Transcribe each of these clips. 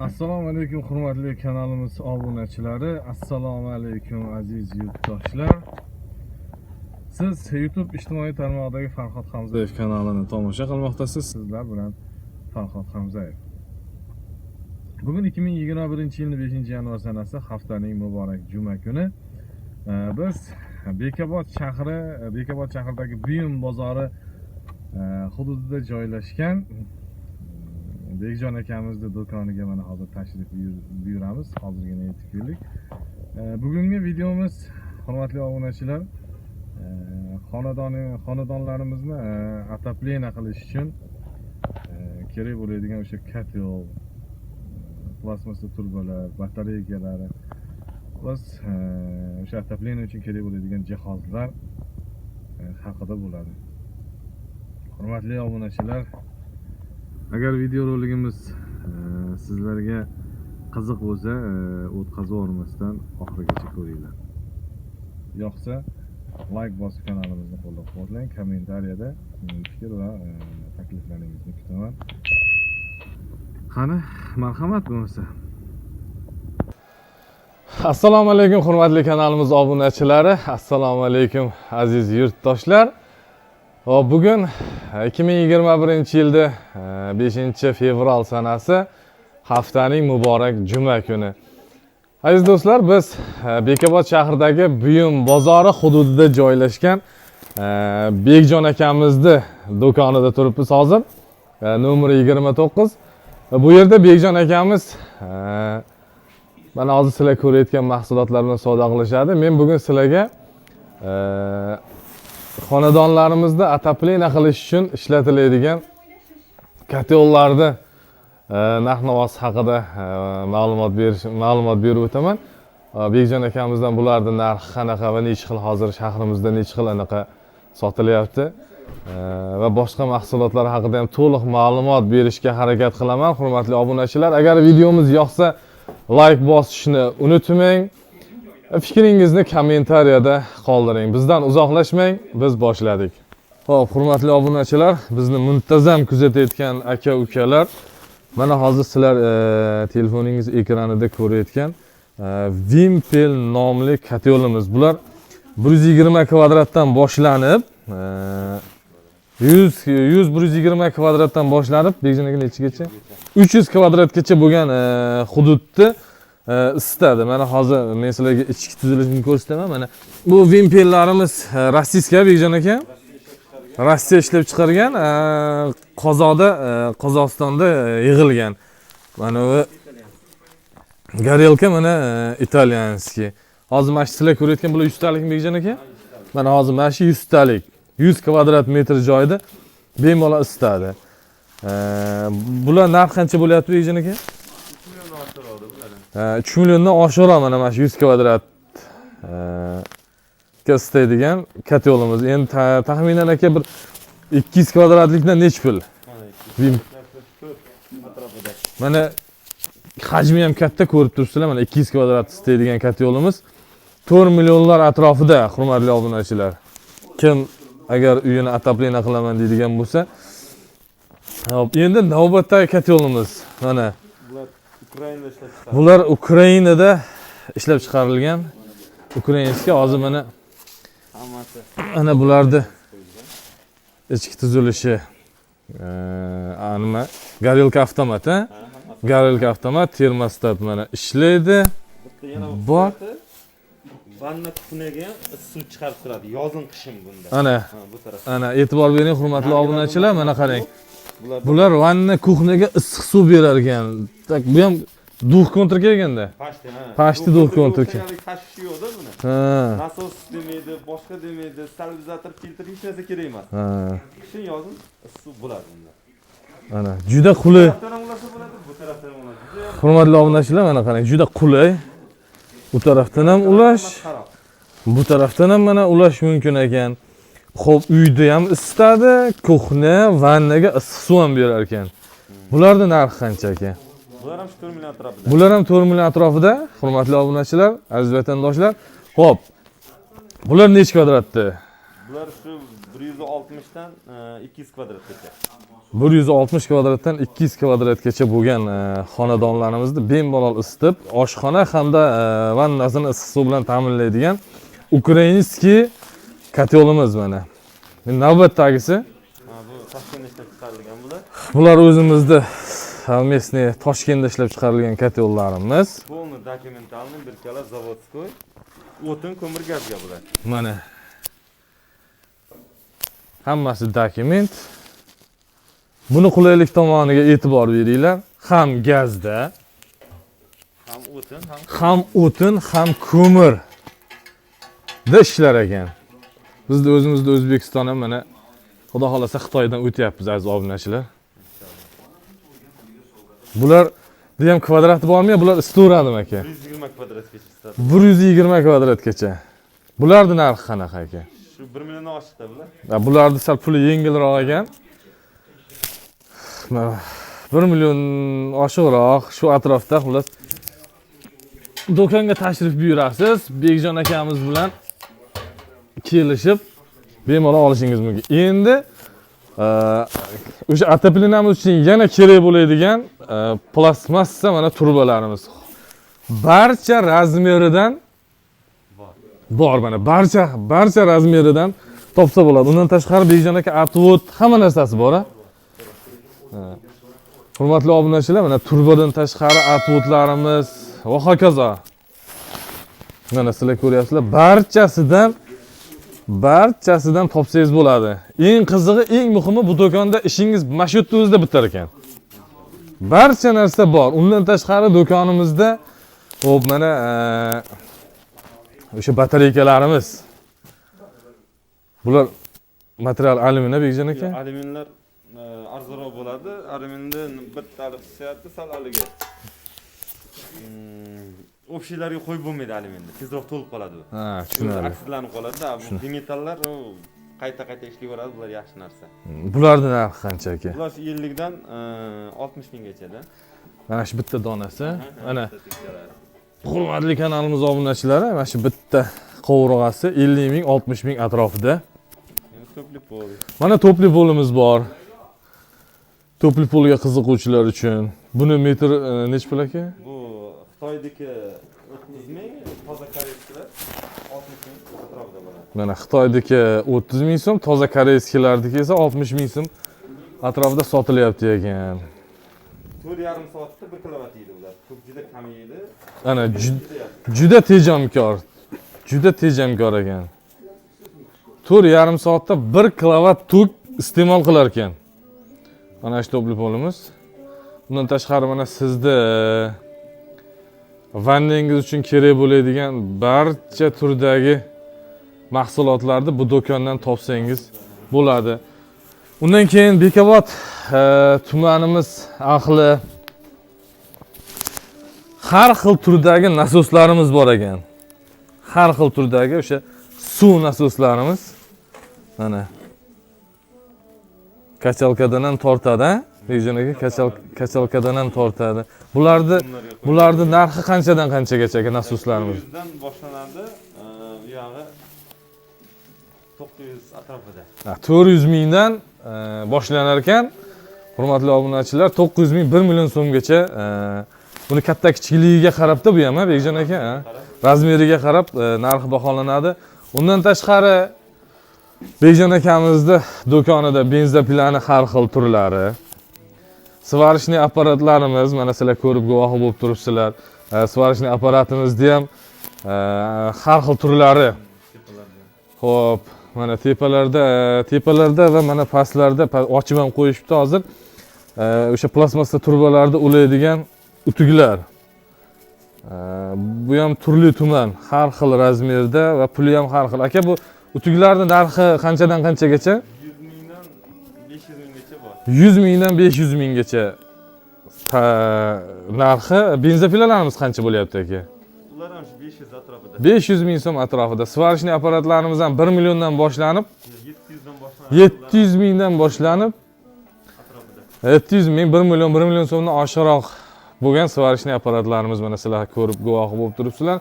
assalomu alaykum hurmatli kanalimiz obunachilari assalomu alaykum aziz yurtdoshlar siz youtube ijtimoiy tarmog'idagi farhod hamzayev kanalini tomosha qilmoqdasiz sizlar bilan farhod hamzayev bugun 2021 yilning 5 yanvar sanasi haftaning muborak juma kuni Ee, biz bekobod shahri bekobod shahridagi buyum bozori e, hududida joylashgan bekjon akamizni do'koniga mana hozir tashrif buyuramiz. Hozirgina yetib keldik. E, bugungi videomiz hurmatli obunachilar e, xonadoni xonadonlarimizni e, qilish uchun e, kerak bo'ladigan o'sha kotel plastmassa turbalar batareyalar biz e, o'sha отопление uchun kerak bo'ladigan jihozlar haqida bo'ladi. Hurmatli obunachilar agar videorolikimiz e, sizlarga qiziq bo'lsa e, o'tkazib yubormasdan oxirigacha ko'ringlar. Yoqsa layk bosib kanalimizni qo'llab quvvatlang. Kommentariyada fikr va e, takliflaringizni kutaman. Qani marhamat bo'lmasa. Assalomu alaykum hurmatli kanalimiz obunachilari. Assalomu alaykum aziz yurtdoshlar. Bugun e, 2021 yilda e, 5 fevral sanasi haftaning muborak juma kuni. Aziz do'stlar biz e, bekobod shahridagi buyum bozori hududida joylashgan e, bekjon akamizni do'konida turibmiz hozir E, nomeri 29 E, bu yerda bekjon akamiz e, mana hozir sizlar ko'rayotgan mahsulotlar bilan savdo qilishadi men bugun sizlarga e, xonadonlarimizda ataplena qilish uchun ishlatiladigan kotellarni narx e, navosi haqida e, ma'lumot berish ma'lumot berib o'taman. E, Bekjon akamizdan bularni narxi qanaqa va nechi xil hozir shahrimizda nechi xil anaqa sotilyapti. Va boshqa mahsulotlar haqida ham to'liq ma'lumot berishga harakat qilaman hurmatli obunachilar. Agar videomiz yoqsa layk bosishni unutmang. Fikringizni kommentariyada qoldiring. Bizdan uzoqlashmang biz boshladik. Ho'p hurmatli obunachilar bizni muntazam kuzatayotgan aka ukalar mana hozir sizlar e, telefoningiz ekranida ko'rayotgan e, vimpel nomli kotelimiz bular 120 kvadratdan boshlanib e, 100 100 120 kvadratdan boshlanib aka nechigacha 300 kvadratgacha bo'lgan e, hududni e, isitadi mana hozir men sizlarga ichki tuzilishini ko'rsataman mana bu vimpellarimiz e, rossiyskiy bekjon aka rossiya ishlab chiqargan e, qozoda e, qozog'istonda e, yig'ilgan mana bu горелка mana e, italyanskiy hozir mana shu sizlar ko'rayotgan bular 100 talikmi bekjon aka mana hozir mana shu 100 talik 100 kvadrat metr joyda bemalol isitadi E, bular narxi qancha bo'lyapti bekjon aka ee, uch milliondan oshib olaman mana shu yuz kvadratga ee, istaydigan katta yo'limiz endi taxminan aka bir ikki yuz kvadratlikdan nechi pul mana hajmi ham katta ko'rib turibsizlar mana ikki yuz kvadrat istaydigan katta yo'limiz. To'rt millionlar atrofida hurmatli obunachilar. Kim agar uyini ataplina qilaman deydigan bo'lsa hop endi navbatdagi katta yo'limiz. Mana Ukrainada ishlab chiqarilgan. bular ukrainada ishlab chiqarilgan ukrainskiy hozir mana Hammasi ana bularni ichki tuzilishi e, nima горелка avtomat a горелка avtomat termostat mana ishlaydi bitta yana Bor. vanna kuxniyaga ham suv chiqarib turadi. Yozin qishin bunda. ana bu taraf. ana e'tibor bering hurmatli obunachilar mana qarang Bular vanna kuxniyaga issiq suv berar ekan tak bu ham duh kontra kelganda. Pashti, ha. Pashti kontrki. yo'q, tashishi yo'qda buni. ha. Nasos demaydi, boshqa demaydi, stabilizator, filtr hech narsa kerak emas. ha. Qishin yozin issiq bo'ladi bunda. ana juda qulay Bu tarafdan ham bo'ladi, hurmatli obunachilar mana qarang juda qulay u tarafdan ham ulash. bu tarafdan ham mana ulash mumkin ekan ho'p uyda ham isitadi kuxna vannaga issiq suv ham berar ekan bularni narxi qancha aka Bular ham shu 4 million atrofida. bular ham to'rt million atrofida hurmatli obunachilar aziz vatandoshlar ho'p bular nechi kvadratda Bular shu 160 dan e, 200 kvadratgacha. bir yuz oltmish kvadratdan ikki yuz kvadratgacha bo'lgan e, xonadonlarimizni bemalol isitib oshxona hamda e, vannasini issiq suv bilan ta'minlaydigan ukrainskiy kotelimiz mana navbatdagisi Ha, bu Toshkentda ishlab chiqarilgan bular. bular o'zimizni e, местный toshkentda ishlab chiqarilgan kotellarimiz Полный документальный bir kala zavodskoy. O'tin, ko'mir, gazga bular. mana hammasi dokument buni qulaylik tomoniga e'tibor beringlar ham gazda Ham o'tin, ham ham o'tin ham ko'mir da ishlar ekan bizni o'zimizda o'zbekiston ham mana xudo xohlasa xitoydan o'tyapmiz aziz obunachilar bular ham kvadrati bormi bular isitaveradimi aka 120 kvadratgacha isitadi. bir yuz yigirma kvadratgacha bularni narxi qanaqa aka Shu 1 milliondan oshiqda bular. Bularni sal puli yengilroq ekan Ma- bir million oshiqroq shu atrofda xullas do'konga tashrif buyurasiz bekjon akamiz bilan kelishib bemalol olishingiz mumkin endi e, o'sha отопленияmiz uchun yana kerak bo'ladigan e, plastmassa mana turbalarimiz barcha razmeridan Bor. bor mana barcha barcha razmeridan topsa bo'ladi undan tashqari bekjon aka atvot hamma narsasi bor a Ha. hurmatli obunachilar mana turbadan tashqari atvotlarimiz va hokazo mana sizlar ko'ryapsizlar barchasidan barchasidan topsangiz bo'ladi. Eng qizig'i eng muhimi bu do'konda ishingiz mana shu yerda o'zida bitar ekan. Barcha narsa bor. Undan tashqari do'konimizda hop mana eh, o'sha batareykalarimiz bular material alyumin bekjon aka? Alyuminlar e, arzonroq bo'ladi. Alyuminni bir tali hissiyati sal aliga. Общийlarga qo'yib bo'lmaydi alyuminni. Tezroq to'lib qoladi u. ha tushunarli aksirlanib qoladi-da. Bu demetallar u qayta qayta ishlayveradi. Bular yaxshi narsa. bularni narxi qancha aka Bular 50 dan e, 60 minggacha-da. mana shu bitta donasi mana hurmatli kanalimiz obunachilari mana shu bitta qovurg'asi 50 ming 60 ming atrofida ko'plik bo'ldi. mana to'pli polimiz bor to'pli polga qiziquvchilar uchun buni metr e, nechi pul aka Bu Xitoydagi 30 ming, toza koreyskilar 60 ming atrofida bo'ladi. mana xitoydagi 30 ming so'm toza koreyskiylarniki esa 60 ming so'm atrofida sotilyapti ekan 4,5 soatda 1 kilovat yeydi ular. Juda kam yeydi. ana ju- Juda tejamkor juda tejamkor ekan to'rt yarim soatda bir kilovat tok iste'mol qilar ekan mana shu to'pli polimiz undan tashqari mana sizni vannangiz uchun kerak bo'ladigan barcha turdagi mahsulotlarni bu do'kondan topsangiz bo'ladi. Undan keyin bekobod e, tumanimiz ahli har xil turdagi nasoslarimiz bor ekan. Har xil turdagi o'sha suv nasoslarimiz mana kachalkadan ham tortadi. regiondagi kassalkadan ham tortadi bularni bularni narxi qanchadan qanchaga aka nasuslarimiz yuzdan boshlanadi buyog'i to'qqiz yuz atrofida to'rt yuz mingdan boshlanar ekan hurmatli obunachilar to'qqiz yuz ming bir million so'mgacha buni katta kichikligiga qarabda bu ham bekjon aka razmeriga qarab narxi baholanadi. Undan tashqari bekjon akamizni do'konida benza plani har xil turlari svarishniy apparatlarimiz mana sizlar ko'rib guvohi bo'lib turibsizlar svarishniy apparatimizni ham har xil turlari Xo'p, mana tepalarda, tepalarda va mana pastlarda ochib ham qo'yishibdi hozir. O'sha plastmassa turbalarni ulaydigan utuglar. Bu ham turli tuman, har xil razmerda va puli ham har xil. Aka bu utuglarning narxi qanchadan qanchagacha? 100 mingdan 500 minggacha bor. 100 mingdan 500 minggacha narxi. Benzopilalarimiz qancha bo'lyapti aka? Ular ham shu 500 atrofida. 500 ming so'm atrofida. Svarishniy apparatlarimiz ham 1 milliondan boshlanib 700 dan boshlanadi. 700 mingdan boshlanib atrofida. 700 ming 1 million 1 million so'mdan oshiqroq bo'lgan svarishniy apparatlarimiz mana sizlar ko'rib guvohi bo'lib turibsizlar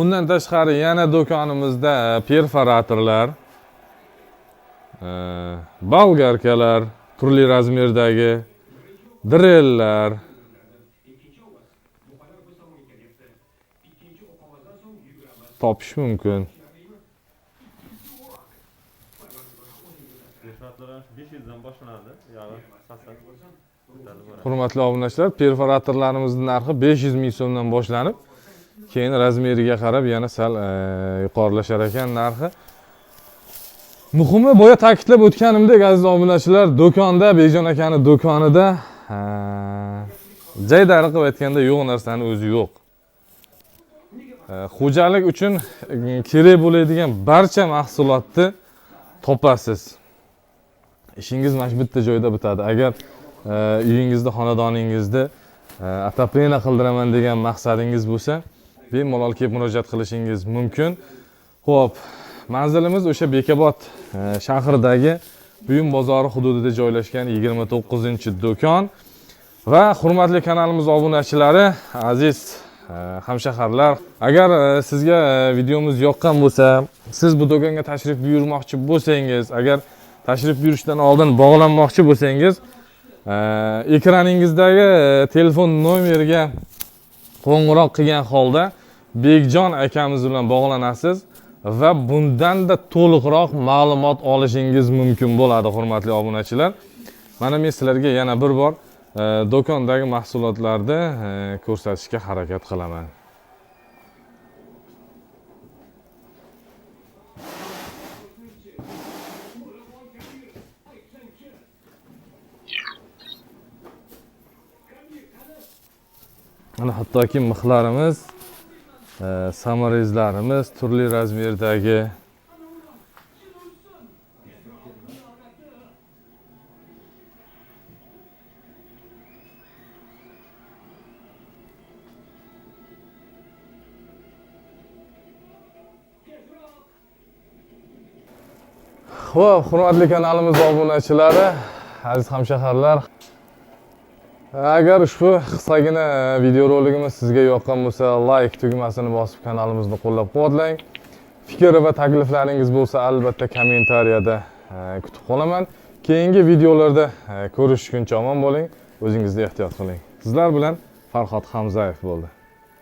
undan tashqari yana do'konimizda perforatorlar e, bolgarkalar turli razmerdagi drellar topish mumkin Perforatorlar 500 dan boshlanadi. Yog'i qasam. Ko'tarib boradi. hurmatli obunachilar perforatorlarimizni narxi 500 ming so'mdan boshlanib keyin razmeriga qarab yana sal e, yuqorilashar ekan narxi muhimi boya ta'kidlab o'tganimdek aziz obunachilar do'konda bejon akani do'konida jaydari qilib aytganda yo'q narsani o'zi yo'q. Xo'jalik uchun e, kerak bo'ladigan barcha mahsulotni topasiz. Ishingiz mana shu bitta joyda bitadi. Agar e, uyingizda xonadoningizda e, отопление qildiraman degan maqsadingiz bo'lsa bemalol kelib murojaat qilishingiz mumkin. Ho'p manzilimiz o'sha bekobod e, shahridagi buyum bozori hududida joylashgan 29 do'kon. Va hurmatli kanalimiz obunachilari aziz e, hamshaharlar agar e, sizga videomiz yoqqan bo'lsa siz bu do'konga tashrif buyurmoqchi bo'lsangiz agar tashrif buyurishdan oldin bog'lanmoqchi bo'lsangiz ekraningizdagi telefon nomeriga qo'ng'iroq qilgan holda bekjon akamiz bilan bog'lanasiz. Va bundanda to'liqroq ma'lumot olishingiz mumkin bo'ladi hurmatli obunachilar. Mana men sizlarga yana bir bor e, do'kondagi mahsulotlarni e, ko'rsatishga harakat qilaman. Mana hattoki mixlarimiz samarezlarimiz turli razmerdagi. Xo'p, hurmatli kanalimiz obunachilari, aziz hamshaharlar, agar ushbu qisqagina videorolikimiz sizga yoqqan bo'lsa, like tugmasini bosib kanalimizni qo'llab-quvvatlang. Fikr va takliflaringiz bo'lsa, albatta kommentariyada e, kutib qolaman. Keyingi videolarda e, ko'rishguncha omon bo'ling, o'zingizni ehtiyot qiling. Sizlar bilan Farhod Hamzayev bo'ldi.